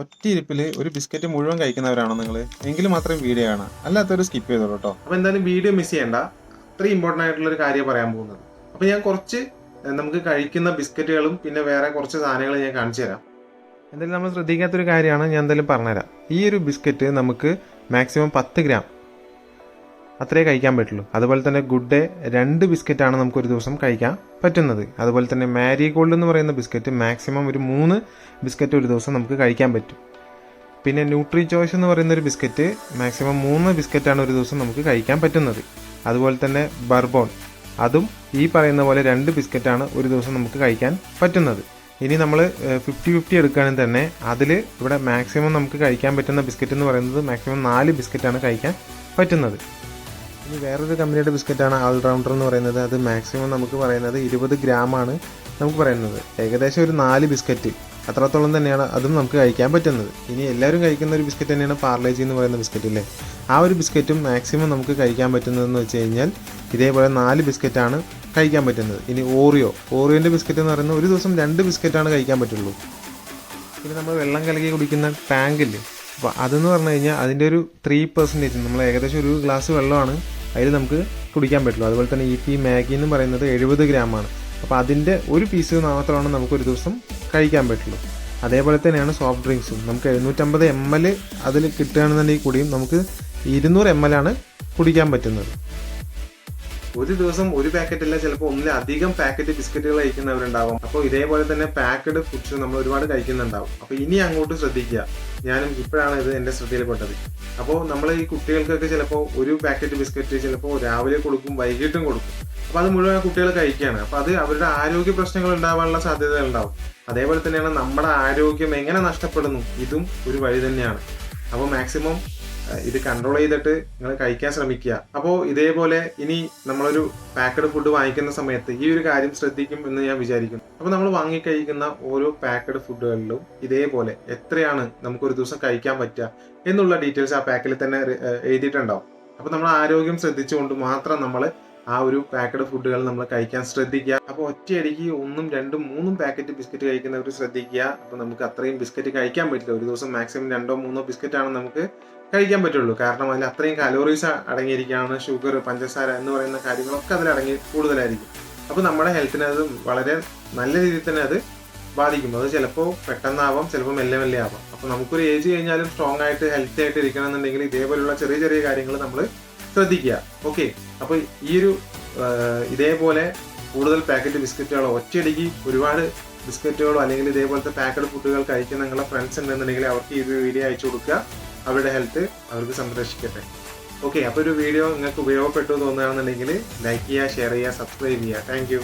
ഒറ്റ ഇരിപ്പിൽ ഒരു ബിസ്ക്കറ്റ് മുഴുവൻ കഴിക്കുന്നവരാണോ നിങ്ങൾ എങ്കിൽ മാത്രം വീഡിയോ കാണാം. അല്ലാത്തൊരു സ്കിപ്പ് ചെയ്തോളൂ കേട്ടോ അപ്പോൾ എന്തായാലും വീഡിയോ മിസ് ചെയ്യണ്ട. അത്രയും ഇമ്പോർട്ടന്റ് ആയിട്ടുള്ള ഒരു കാര്യം പറയാൻ പോകുന്നത്. അപ്പോൾ ഞാൻ കുറച്ച് നമുക്ക് കഴിക്കുന്ന ബിസ്ക്കറ്റുകളും പിന്നെ വേറെ കുറച്ച് സാധനങ്ങൾ ഞാൻ കാണിച്ചു തരാം. എന്തായാലും നമ്മൾ ശ്രദ്ധിക്കാത്തൊരു കാര്യമാണ് ഞാൻ എന്തായാലും പറഞ്ഞുതരാം. ഈ ഒരു ബിസ്ക്കറ്റ് നമുക്ക് മാക്സിമം പത്ത് ഗ്രാം അത്രേ കഴിക്കാൻ പറ്റുള്ളൂ. അതുപോലെ തന്നെ ഗുഡ് ഡേ രണ്ട് ബിസ്ക്കറ്റാണ് നമുക്ക് ഒരു ദിവസം കഴിക്കാൻ പറ്റുന്നത്. അതുപോലെ തന്നെ മാരി ഗോൾഡ് എന്ന് പറയുന്ന ബിസ്ക്കറ്റ് മാക്സിമം ഒരു മൂന്ന് ബിസ്ക്കറ്റ് ഒരു ദിവസം നമുക്ക് കഴിക്കാൻ പറ്റും. പിന്നെ ന്യൂട്രി ചോയ്സ് എന്ന് പറയുന്ന ഒരു ബിസ്ക്കറ്റ് മാക്സിമം മൂന്ന് ബിസ്ക്കറ്റാണ് ഒരു ദിവസം നമുക്ക് കഴിക്കാൻ പറ്റുന്നത്. അതുപോലെ തന്നെ ബർബോൺ അതും ഈ പറയുന്ന പോലെ രണ്ട് ബിസ്ക്കറ്റാണ് ഒരു ദിവസം നമുക്ക് കഴിക്കാൻ പറ്റുന്നത്. ഇനി നമ്മൾ ഫിഫ്റ്റി ഫിഫ്റ്റി എടുക്കുകയാണെങ്കിൽ തന്നെ അതിൽ ഇവിടെ മാക്സിമം നമുക്ക് കഴിക്കാൻ പറ്റുന്ന ബിസ്ക്കറ്റ് എന്ന് പറയുന്നത് മാക്സിമം നാല് ബിസ്ക്കറ്റാണ് കഴിക്കാൻ പറ്റുന്നത്. ഇനി വേറൊരു കമ്പനിയുടെ ബിസ്ക്കറ്റാണ് ഓൾറൗണ്ടർ എന്ന് പറയുന്നത്. അത് മാക്സിമം നമുക്ക് പറയുന്നത് ഇരുപത് ആണ് നമുക്ക് പറയുന്നത്. ഏകദേശം ഒരു നാല് ബിസ്ക്കറ്റ്. അത്രത്തോളം തന്നെയാണ് അതും നമുക്ക് കഴിക്കാൻ പറ്റുന്നത്. ഇനി എല്ലാവരും കഴിക്കുന്ന ഒരു ബിസ്ക്കറ്റ് തന്നെയാണ് പാർലേജി എന്ന് പറയുന്ന ബിസ്ക്കറ്റ് അല്ലേ? ആ ഒരു ബിസ്ക്കറ്റും മാക്സിമം നമുക്ക് കഴിക്കാൻ പറ്റുന്നതെന്ന് വെച്ച് കഴിഞ്ഞാൽ ഇതേപോലെ നാല് ബിസ്ക്കറ്റാണ് കഴിക്കാൻ പറ്റുന്നത്. ഇനി ഓറിയോ ഓറിയോന്റെ ബിസ്ക്കറ്റ് എന്ന് പറയുന്നത് ഒരു ദിവസം രണ്ട് ബിസ്ക്കറ്റാണ് കഴിക്കാൻ പറ്റുള്ളൂ. പിന്നെ നമ്മൾ വെള്ളം കലക്കി കുടിക്കുന്ന ടാങ്കില്ലേ അപ്പോൾ അതെന്ന് പറഞ്ഞു കഴിഞ്ഞാൽ അതിന്റെ ഒരു ത്രീ പെർസെന്റേജ് നമ്മൾ ഏകദേശം ഒരു ഗ്ലാസ് വെള്ളമാണ് അതിൽ നമുക്ക് കുടിക്കാൻ പറ്റുള്ളൂ. അതുപോലെ തന്നെ ഈ പി മാഗി എന്ന് പറയുന്നത് എഴുപത് ഗ്രാമാണ്. അപ്പോൾ അതിന്റെ ഒരു പീസ് മാത്രമാണ് നമുക്ക് ഒരു ദിവസം കഴിക്കാൻ പറ്റുള്ളൂ. അതേപോലെ തന്നെയാണ് സോഫ്റ്റ് ഡ്രിങ്ക്സും നമുക്ക് എഴുന്നൂറ്റമ്പത് എം എൽ അതിൽ കിട്ടുകയാണെന്നുണ്ടെങ്കിൽ കൂടിയും നമുക്ക് ഇരുന്നൂറ് എം എൽ ആണ് കുടിക്കാൻ പറ്റുന്നത്. ഒരു ദിവസം ഒരു പാക്കറ്റ് അല്ല ചിലപ്പോൾ ഒന്നിലധികം പാക്കറ്റ് ബിസ്ക്കറ്റുകൾ കഴിക്കുന്നവരുണ്ടാവും. അപ്പോൾ ഇതേപോലെ തന്നെ പാക്കഡ് ഫുഡ്സ് നമ്മൾ ഒരുപാട് കഴിക്കുന്നുണ്ടാവും. അപ്പോൾ ഇനി അങ്ങോട്ട് ശ്രദ്ധിക്കുക. ഞാനും ഇപ്പോഴാണ് ഇത് എന്റെ ശ്രദ്ധയിൽപ്പെട്ടത്. അപ്പോൾ നമ്മൾ ഈ കുട്ടികൾക്കൊക്കെ ചിലപ്പോൾ ഒരു പാക്കറ്റ് ബിസ്ക്കറ്റ് ചിലപ്പോൾ രാവിലെ കൊടുക്കും വൈകിട്ടും കൊടുക്കും. അപ്പോൾ അത് മുഴുവൻ കുട്ടികൾ കഴിക്കുകയാണ്. അപ്പോൾ അത് അവരുടെ ആരോഗ്യ പ്രശ്നങ്ങൾ ഉണ്ടാവാനുള്ള സാധ്യതകൾ ഉണ്ടാവും. അതേപോലെ തന്നെയാണ് നമ്മുടെ ആരോഗ്യം എങ്ങനെ നഷ്ടപ്പെടുന്നു? ഇതും ഒരു വഴി തന്നെയാണ്. അപ്പോൾ മാക്സിമം ഇത് കൺട്രോൾ ചെയ്തിട്ട് നിങ്ങൾ കഴിക്കാൻ ശ്രമിക്കുക. അപ്പോൾ ഇതേപോലെ ഇനി നമ്മളൊരു പാക്കഡ് ഫുഡ് വാങ്ങിക്കുന്ന സമയത്ത് ഈ ഒരു കാര്യം ശ്രദ്ധിക്കും എന്ന് ഞാൻ വിചാരിക്കുന്നു. അപ്പോൾ നമ്മൾ വാങ്ങിക്കഴിക്കുന്ന ഓരോ പാക്കഡ് ഫുഡുകളിലും ഇതേപോലെ എത്രയാണ് നമുക്കൊരു ദിവസം കഴിക്കാൻ പറ്റുക എന്നുള്ള ഡീറ്റെയിൽസ് ആ പാക്കിൽ തന്നെ എഴുതിയിട്ടുണ്ടാവും. അപ്പോൾ നമ്മൾ ആരോഗ്യം ശ്രദ്ധിച്ചുകൊണ്ട് മാത്രം നമ്മൾ ആ ഒരു പാക്കഡ് ഫുഡുകൾ നമ്മൾ കഴിക്കാൻ ശ്രദ്ധിക്കുക. അപ്പോൾ ഒറ്റയടിക്ക് ഒന്നും രണ്ടും മൂന്നും പാക്കറ്റ് ബിസ്ക്കറ്റ് കഴിക്കുന്നവർ ശ്രദ്ധിക്കുക. അപ്പോൾ നമുക്ക് അത്രയും ബിസ്ക്കറ്റ് കഴിക്കാൻ പറ്റില്ല. ഒരു ദിവസം മാക്സിമം രണ്ടോ മൂന്നോ ബിസ്ക്കറ്റാണ് നമുക്ക് കഴിക്കാൻ പറ്റുള്ളൂ. കാരണം അതിൽ അത്രയും കലോറീസ് അടങ്ങിയിരിക്കുകയാണ്. ഷുഗർ പഞ്ചസാര എന്ന് പറയുന്ന കാര്യങ്ങളൊക്കെ അതിൽ അടങ്ങി കൂടുതലായിരിക്കും. അപ്പോൾ നമ്മുടെ ഹെൽത്തിനെ അത് വളരെ നല്ല രീതിയിൽ തന്നെ അത് ബാധിക്കും. അത് ചിലപ്പോൾ പെട്ടെന്നാവാം ചിലപ്പോൾ മെല്ലെ മെല്ലെ ആവാം. അപ്പോൾ നമുക്കൊരു ഏജ് കഴിഞ്ഞാലും സ്ട്രോങ് ആയിട്ട് ഹെൽത്തി ആയിട്ട് ഇരിക്കണം എന്നുണ്ടെങ്കിൽ ഇതേപോലുള്ള ചെറിയ ചെറിയ കാര്യങ്ങൾ നമ്മൾ ശ്രദ്ധിക്കുക. ഓക്കെ അപ്പോൾ ഈ ഒരു ഇതേപോലെ കൂടുതൽ പാക്കറ്റ് ബിസ്ക്കറ്റുകളോ ഒറ്റയടിക്ക് ഒരുപാട് ബിസ്ക്കറ്റുകളോ അല്ലെങ്കിൽ ഇതേപോലത്തെ പാക്കഡ് ഫുഡുകൾ കഴിക്കുന്ന നിങ്ങളുടെ ഫ്രണ്ട്സ് ഉണ്ടെന്നുണ്ടെങ്കിൽ അവർക്ക് ഈ ഒരു വീഡിയോ അയച്ചു കൊടുക്കുക. അവരുടെ ഹെൽത്ത് അവർക്ക് സംരക്ഷിക്കട്ടെ. ഓക്കെ അപ്പോൾ ഒരു വീഡിയോ നിങ്ങൾക്ക് ഉപയോഗപ്പെട്ടു തോന്നുകയാണെന്നുണ്ടെങ്കിൽ ലൈക്ക് ചെയ്യുക ഷെയർ ചെയ്യുക സബ്സ്ക്രൈബ് ചെയ്യുക. താങ്ക്